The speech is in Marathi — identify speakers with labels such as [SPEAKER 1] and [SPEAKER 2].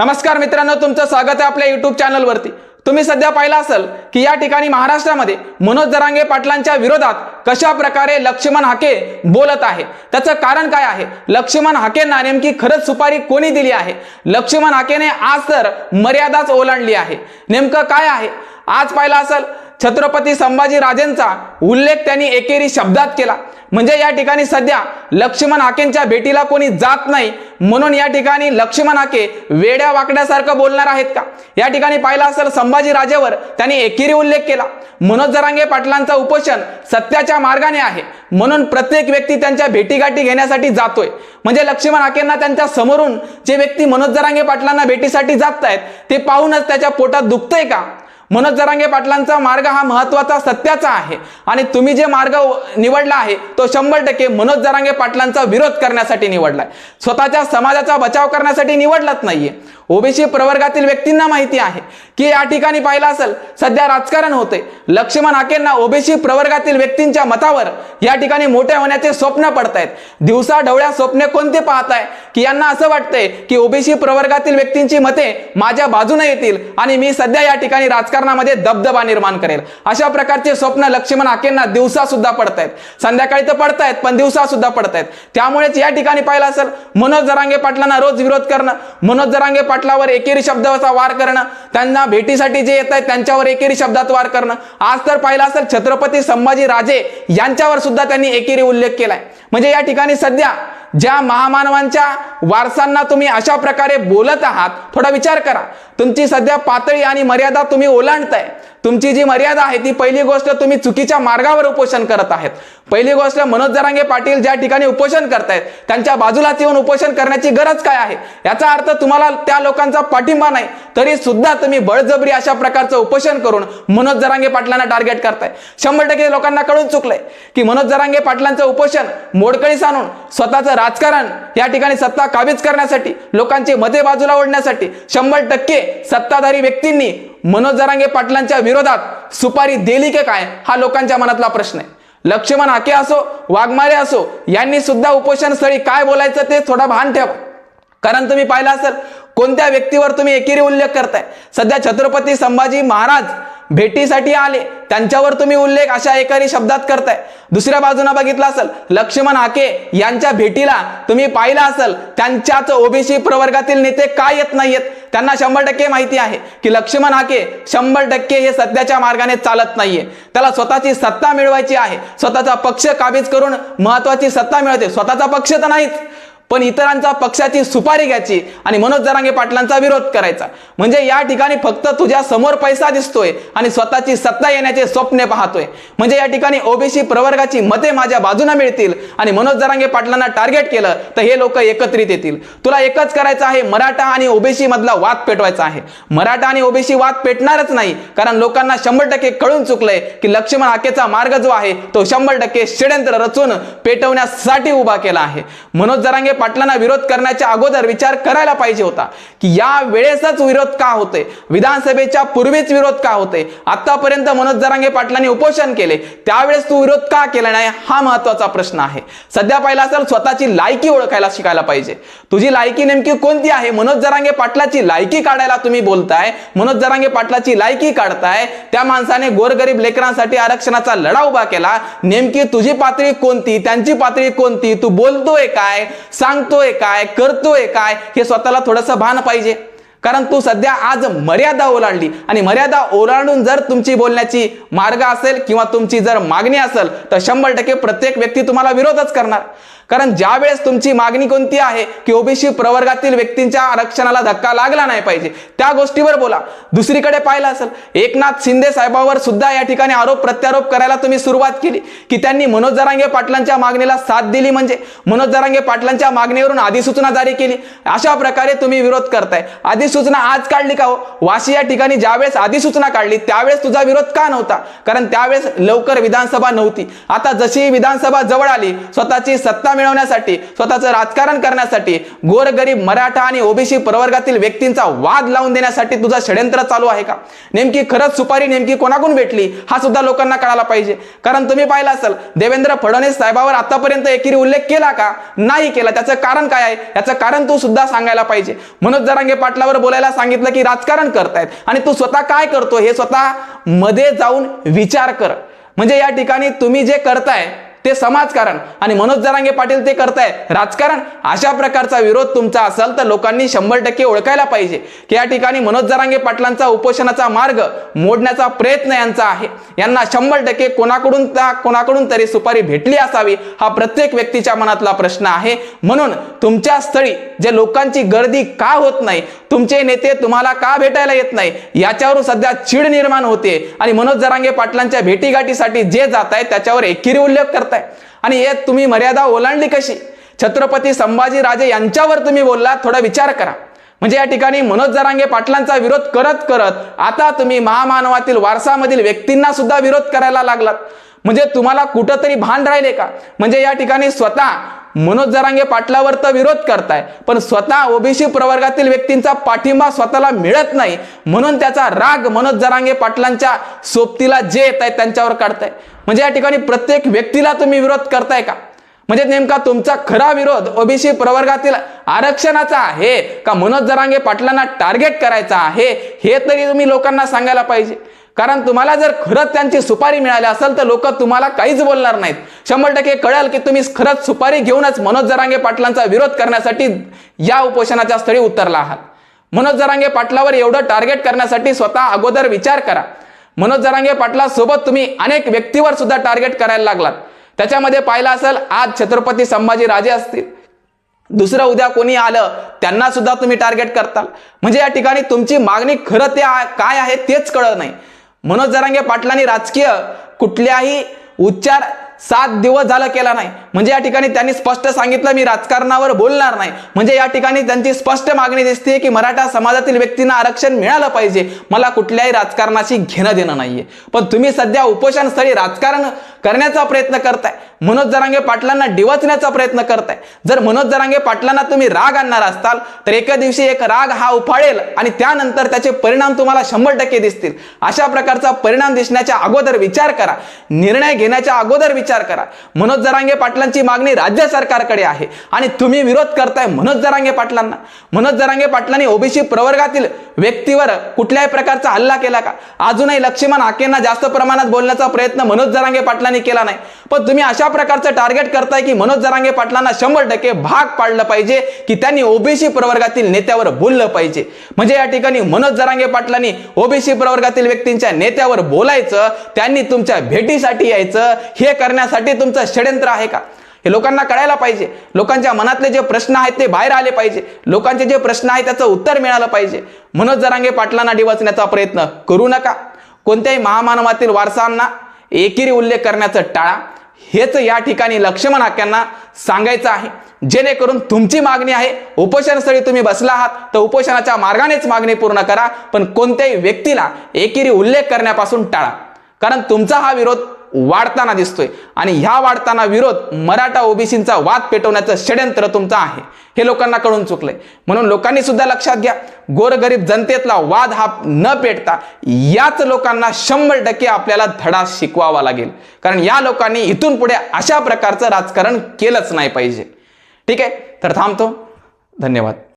[SPEAKER 1] नमस्कार मित्रांनो तुमचं स्वागत आहे आपल्या युट्यूब चॅनलवरती तुम्ही सध्या पाहिलं असेल की या ठिकाणी महाराष्ट्रामध्ये मनोज जरांगे पाटलांच्या विरोधात कशा प्रकारे लक्ष्मण हाके बोलत आहे? त्याचं कारण काय आहे? लक्ष्मण हाकेंना नेमकी खरंच सुपारी कोणी दिली आहे? लक्ष्मण हाकेने आज तर मर्यादाच ओलांडली आहे. नेमकं काय आहे? आज पाहिलं असेल छत्रपती संभाजी राजेंचा उल्लेख त्यांनी एकेरी शब्दात केला. म्हणजे या ठिकाणी सध्या लक्ष्मण हाकेंच्या भेटीला कोणी जात नाही. म्हणून या ठिकाणी लक्ष्मण हाके वेड्या वाकड्यासारखं बोलणार आहेत का? या ठिकाणी पाहिलं असेल संभाजी राजेवर त्यांनी एकेरी उल्लेख केला. मनोज जरांगे पाटलांचा उपोषण सत्याच्या मार्गाने आहे. म्हणून प्रत्येक व्यक्ती त्यांच्या भेटीगाठी घेण्यासाठी जातोय. म्हणजे लक्ष्मण हाकेंना त्यांच्या समोरून जे व्यक्ती मनोज जरांगे पाटलांना भेटीसाठी जात आहेत ते पाहूनच त्याच्या पोटात दुखतंय का? मनोज जरांगे पाटलांचा मार्ग हा महत्त्वाचा सत्याचा आहे. आणि तुम्ही जे मार्ग निवडला आहे तो शंभर टक्के मनोज जरांगे पाटलांचा विरोध करण्यासाठी निवडलाय. स्वतःच्या समाजाचा बचाव करण्यासाठी निवडलाच नाहीये. ओबीसी प्रवर्गातील व्यक्तींना माहिती आहे की या ठिकाणी पाहिलं असेल सध्या राजकारण होते लक्ष्मण हाकेंना ओबीसी प्रवर्गातील व्यक्तींच्या मतावर या ठिकाणी मोठे होण्याचे स्वप्न पडतायत. दिवसा ढवळ्या स्वप्ने कोणते पाहताय? की यांना असं वाटतंय की ओबीसी प्रवर्गातील व्यक्तींची मते माझ्या बाजूने येतील आणि मी सध्या या ठिकाणी राजकारण राजकारणामध्ये दबदबा निर्माण करेल. अशा प्रकारचे स्वप्न लक्ष्मण आकेंना दिवसा सुद्धा पडतायत. संध्याकाळी तर पडतायत पण दिवसा सुद्धा पडतायत. त्यामुळेच या ठिकाणी पाहिलं असेल मनोज जरांगे पाटलांना रोज विरोध करणं मनोज जरांगे पाटलावर एकेरी शब्दाचा वार करणं त्यांना भेटीसाठी जे येत आहेत त्यांच्यावर एकेरी शब्दात वार करणं. आज तर पाहिलं असेल छत्रपती संभाजी राजे यांच्यावर सुद्धा त्यांनी एकेरी उल्लेख केलाय. म्हणजे या ठिकाणी सध्या ज्या महामानवांच्या वारसांना तुम्ही अशा प्रकारे बोलत आहात थोडा विचार करा. तुमची सध्या पातळी आणि मर्यादा तुम्ही ओलांडताय. तुमची जी मर्यादा आहे ती पहिली गोष्ट तुम्ही चुकीच्या मार्गावर उपोषण करत आहेत. पहिली गोष्ट मनोज जरांगे पाटील ज्या ठिकाणी उपोषण करतायत त्यांच्या बाजूलाच येऊन उपोषण करण्याची गरज काय आहे? याचा अर्थ तुम्हाला त्या लोकांचा पाठिंबा नाही तरी सुद्धा तुम्ही बळजबरी अशा प्रकारचं उपोषण करून मनोज जरांगे पाटलांना टार्गेट करताय. शंभर टक्के लोकांना कळून चुकलंय की मनोज जरांगे पाटलांचं उपोषण मोडकळीस आणून स्वतःचं राजकारण या ठिकाणी सत्ता काबीज करण्यासाठी लोकांची मते बाजूला ओढण्यासाठी शंभर टक्के सत्ताधारी व्यक्तींनी मनोज जरांगे पाटलांच्या विरोधात सुपारी दिली की काय हा लोकांच्या मनातला प्रश्न आहे. लक्ष्मण हाके असो वाघमारे असो यांनी सुद्धा उपोषण स्थळी काय बोलायचं ते थोडा भान ठेवा. कारण तुम्ही पाहिलं असेल कोणत्या व्यक्तीवर तुम्ही एकेरी उल्लेख करताय? सध्या छत्रपती संभाजी महाराज भेटीसाठी आले त्यांच्यावर तुम्ही उल्लेख अशा एकारी शब्दात करताय. दुसऱ्या बाजूला बघितलं असेल लक्ष्मण हाके यांच्या भेटीला तुम्ही पाहिलं असेल त्यांच्याच ओबीसी प्रवर्गातील नेते काय येत नाहीयेत? त्यांना शंभर टक्के माहिती आहे की लक्ष्मण हाके शंभर टक्के हे सध्याच्या मार्गाने चालत नाहीये. त्याला स्वतःची सत्ता मिळवायची आहे. स्वतःचा पक्ष काबीज करून महत्वाची सत्ता मिळवते स्वतःचा पक्ष तर नाहीच. पण इतरांचा पक्षाची सुपारी घ्यायची आणि मनोज जरांगे पाटलांचा विरोध करायचा. म्हणजे या ठिकाणी फक्त तुझ्या समोर पैसा दिसतोय आणि स्वतःची सत्ता येण्याचे स्वप्ने पाहतोय. म्हणजे या ठिकाणी ओबीसी प्रवर्गाची मते माझ्या बाजूला मिळतील आणि मनोज जरांगे पाटलांना टार्गेट केलं तर हे लोक एकत्रित येतील. तुला एकच करायचं आहे मराठा आणि ओबीसी मधला वाद पेटवायचा आहे. मराठा आणि ओबीसी वाद पेटणारच नाही कारण लोकांना शंभर टक्के कळून चुकलंय की लक्ष्मण हाकेचा मार्ग जो आहे तो शंभर टक्के षड्यंत्र रचून पेटवण्यासाठी उभा केला आहे. मनोज जरांगे पाटलांना विरोध करण्याच्या अगोदर विचार करायला पाहिजे होता की या वेळेसच विरोध का होते विधानसभेच्या पूर्वीच विरोध का होते आतापर्यंत मनोज जरांगे पाटलांनी उपोषण केले. त्यावेळेस तू विरोध का केला नाही? हा महत्त्वाचा प्रश्न आहे. सध्या पाहिला असेल स्वतःची लायकी ओळखायला शिकायला पाहिजे. तुझी लायकी नेमकी कोणती आहे? मनोज जरांगे पाटलाची लायकी काढायला तुम्ही बोलताय. मनोज जरांगे पाटलाची लायकी काढताय. त्या माणसाने गोरगरीब लेकरांसाठी आरक्षणाचा लढा उभा केला. नेमकी तुझी पातळी कोणती? त्यांची पातळी कोणती? तू बोलतोय काय? सांग सांगतोय काय करतोय काय हे स्वतःला थोडंसं भान पाहिजे. कारण तू सध्या आज मर्यादा ओलांडली. आणि मर्यादा ओलांडून जर तुमची बोलण्याची मार्ग असेल किंवा तुमची जर मागणी असेल तर शंभर टक्के प्रत्येक व्यक्ती तुम्हाला विरोधच करणार. कारण ज्या वेळेस तुमची मागणी कोणती आहे की ओबीसी प्रवर्गातील व्यक्तींच्या आरक्षणाला धक्का लागला नाही पाहिजे त्या गोष्टीवर बोला. दुसरीकडे पाहिलं असेल एकनाथ शिंदे साहेबावर सुद्धा या ठिकाणी आरोप प्रत्यारोप करायला तुम्ही सुरुवात केली. की त्यांनी मनोज जरांगे पाटलांच्या मागणीला साथ दिली म्हणजे मनोज जरांगे पाटलांच्या मागणीवरून अधिसूचना जारी केली. अशा प्रकारे तुम्ही विरोध करताय. अधिसूचना आज काढली का हो? वाशी या ठिकाणी ज्यावेळेस अधिसूचना काढली त्यावेळेस तुझा विरोध का नव्हता? कारण त्यावेळेस लवकर विधानसभा नव्हती. आता जशी विधानसभा जवळ आली स्वतःची सत्ता मिळवण्यासाठी स्वतःचं राजकारण करण्यासाठी गोरगरीब मराठा आणि ओबीसी प्रवर्गातील व्यक्तींचा वाद लावून देण्यासाठी तुझा षडयंत्र चालू आहे का? नेमकी खरंच सुपारी नेमकी कोणाकडून भेटली? हा सुद्धा लोकांना कळायला पाहिजे. कारण तुम्ही पाहिलं असेल देवेंद्र फडणवीस साहेबावर आतापर्यंत एकेरी उल्लेख केला का? नाही केला. त्याचं कारण काय आहे? याचं कारण तू सुद्धा सांगायला पाहिजे. मनोज जरांगे पाटलावर बोलायला सांगितलं की राजकारण करतायत. आणि तू स्वतः काय करतो हे स्वतः मध्ये जाऊन विचार कर. म्हणजे या ठिकाणी तुम्ही जे करताय ते समाजकारण. आणि मनोज जरांगे पाटील ते करताय राजकारण अशा प्रकारचा विरोध तुमचा असेल तर लोकांनी शंभर टक्के ओळखायला पाहिजे. की या ठिकाणी मनोज जरांगे पाटलांचा उपोषणाचा मार्ग मोडण्याचा प्रयत्न यांचा आहे. यांना शंभर टक्के कोणाकडून त्या कोणाकडून तरी सुपारी भेटली असावी हा प्रत्येक व्यक्तीच्या मनातला प्रश्न आहे. म्हणून तुमच्या स्थळी जे लोकांची गर्दी का होत नाही तुमचे नेते तुम्हाला का भेटायला येत नाही? याच्यावर सध्या चीड निर्माण होते. आणि मनोज जरांगे पाटलांच्या भेटीगाठीसाठी जे जात आहे त्याच्यावर एकेरी उल्लेख करताय आणि हे तुम्ही मर्यादा ओलांडली कशी? छत्रपती संभाजी राजे यांच्यावर तुम्ही बोलला थोडा विचार करा. म्हणजे या ठिकाणी मनोज जरांगे पाटलांचा विरोध करत करत आता तुम्ही महामानवातील वारसामधील व्यक्तींना सुद्धा विरोध करायला लागलात. म्हणजे तुम्हाला कुठंतरी भान राहिले का? म्हणजे या ठिकाणी स्वतः मनोज जरांगे पाटलावर तर विरोध करताय पण स्वतः ओबीसी प्रवर्गातील व्यक्तींचा पाठिंबा स्वतःला मिळत नाही म्हणून त्याचा राग मनोज जरांगे पाटलांच्या सोबतीला जे येत आहेत त्यांच्यावर काढताय. म्हणजे या ठिकाणी प्रत्येक व्यक्तीला तुम्ही विरोध करताय का? म्हणजे नेमका तुमचा खरा विरोध ओबीसी प्रवर्गातील आरक्षणाचा आहे का मनोज जरांगे पाटलांना टार्गेट करायचा आहे हे तरी तुम्ही लोकांना सांगायला पाहिजे. कारण तुम्हाला जर खरंच त्यांची सुपारी मिळाली असेल तर लोक तुम्हाला काहीच बोलणार नाहीत. शंभर टक्के कळेल की तुम्ही खरंच सुपारी घेऊनच मनोज जरांगे पाटलांचा विरोध करण्यासाठी या उपोषणाच्या स्थळी उतरला आहात. मनोज जरांगे पाटलावर एवढं टार्गेट करण्यासाठी स्वतः अगोदर विचार करा. मनोज जरांगे पाटलासोबत तुम्ही अनेक व्यक्तीवर सुद्धा टार्गेट करायला लागलात. त्याच्यामध्ये पाहिलं असेल आज छत्रपती संभाजी राजे असतील. दुसरं उद्या कोणी आलं त्यांना सुद्धा तुम्ही टार्गेट करताल. म्हणजे या ठिकाणी तुमची मागणी खरं ते काय आहे तेच कळत नाही. मनोज जरांगे पाटलांनी राजकीय कुठल्याही उच्चार सात दिवस झालं केला नाही. म्हणजे या ठिकाणी त्यांनी स्पष्ट सांगितलं मी राजकारणावर बोलणार नाही. म्हणजे या ठिकाणी त्यांची स्पष्ट मागणी दिसते की मराठा समाजातील व्यक्तींना आरक्षण मिळालं पाहिजे. मला कुठल्याही राजकारणाशी घेणं देणं नाहीये. पण तुम्ही सध्या उपोषणस्थळी राजकारण करण्याचा प्रयत्न करताय. मनोज जरांगे पाटलांना डिवचण्याचा प्रयत्न करताय. जर मनोज जरांगे पाटलांना तुम्ही राग आणणार असताल तर एका दिवशी एक राग हा उफाळेल आणि त्यानंतर त्याचे परिणाम तुम्हाला शंभर टक्के दिसतील. अशा प्रकारचा परिणाम दिसण्याच्या अगोदर विचार करा. निर्णय घेण्याच्या अगोदर विचार करा. मनोज जरांगे पाटलांची मागणी राज्य सरकारकडे आहे आणि तुम्ही विरोध करताय मनोज जरांगे पाटलांना. मनोज जरांगे पाटलांनी ओबीसी प्रवर्गातील व्यक्तीवर कुठल्याही प्रकारचा हल्ला केला का? अजूनही लक्ष्मण हाकेंना जास्त प्रमाणात बोलण्याचा प्रयत्न मनोज जरांगे पाटलांनी केला नाही. पण तुम्ही अशा प्रकारचं टार्गेट करताय की मनोज जरांगे पाटलांना शंभर टक्के भाग पाडलं पाहिजे की त्यांनी ओबीसी प्रवर्गातील नेत्यावर बोललं पाहिजे. म्हणजे या ठिकाणी मनोज जरांगे पाटलांनी ओबीसी प्रवर्गातील व्यक्तींच्या नेत्यावर बोलायचं त्यांनी तुमच्या भेटीसाठी यायचं हे करण्यासाठी तुमचं षडयंत्र आहे का? हे लोकांना कळायला पाहिजे. लोकांच्या मनातले जे प्रश्न आहेत ते बाहेर आले पाहिजे. लोकांचे जे प्रश्न आहेत त्याचं उत्तर मिळालं पाहिजे. मनोज जरांगे पाटलांना डिवचण्याचा प्रयत्न करू नका. कोणत्याही महामानवातील वारसांना एकेरी उल्लेख करण्याचं टाळा. हेच या ठिकाणी लक्ष्मण आक्यांना सांगायचं आहे. जेणेकरून तुमची मागणी आहे उपोषणस्थळी तुम्ही बसला आहात तर उपोषणाच्या मार्गानेच मागणी पूर्ण करा पण कोणत्याही व्यक्तीला एकेरी उल्लेख करण्यापासून टाळा. कारण तुमचा हा विरोध वाढताना दिसतोय. आणि ह्या वाढताना विरोध मराठा ओबीसींचा वाद पेटवण्याचं षडयंत्र तुमचं आहे. हे लोकांना कळून चुकलंय. म्हणून लोकांनी सुद्धा लक्षात घ्या गोरगरीब जनतेतला वाद हा न पेटता याच लोकांना शंभर टक्के आपल्याला धडा शिकवावा लागेल. कारण या लोकांनी इथून पुढे अशा प्रकारचं राजकारण केलंच नाही पाहिजे. ठीक आहे? तर थांबतो. धन्यवाद.